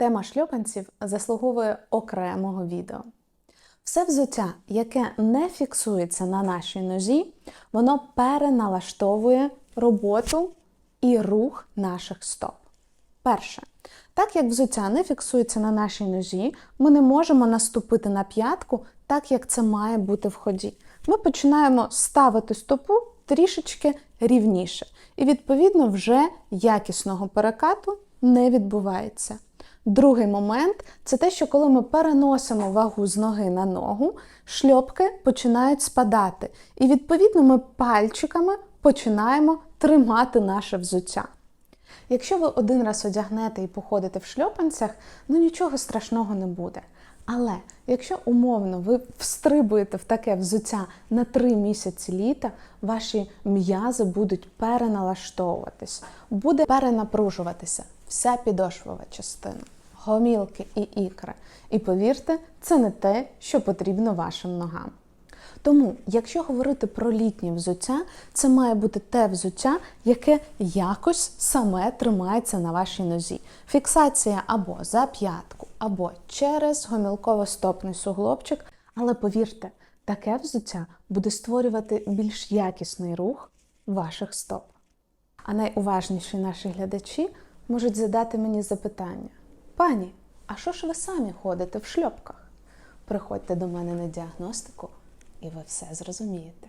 Тема шльопанців заслуговує окремого відео. Все взуття, яке не фіксується на нашій нозі, воно переналаштовує роботу і рух наших стоп. Перше, так як взуття не фіксується на нашій нозі, ми не можемо наступити на п'ятку так, як це має бути в ході. Ми починаємо ставити стопу трішечки рівніше, і, відповідно, вже якісного перекату не відбувається. Другий момент це те, що коли ми переносимо вагу з ноги на ногу, шльопки починають спадати. І відповідно ми пальчиками починаємо тримати наше взуття. Якщо ви один раз одягнете і походите в шльопанцях, ну нічого страшного не буде. Але якщо умовно ви встрибуєте в таке взуття на три місяці літа, ваші м'язи будуть переналаштовуватись, буде перенапружуватися вся підошвова частина, гомілки і ікри. І повірте, це не те, що потрібно вашим ногам. Тому, якщо говорити про літнє взуття, це має бути те взуття, яке якось саме тримається на вашій нозі. Фіксація або за п'ятку, або через гомілково-стопний суглобчик. Але повірте, таке взуття буде створювати більш якісний рух ваших стоп. А найуважніші наші глядачі можуть задати мені запитання: пані, а що ж ви самі ходите в шльопках? Приходьте до мене на діагностику, і ви все зрозумієте.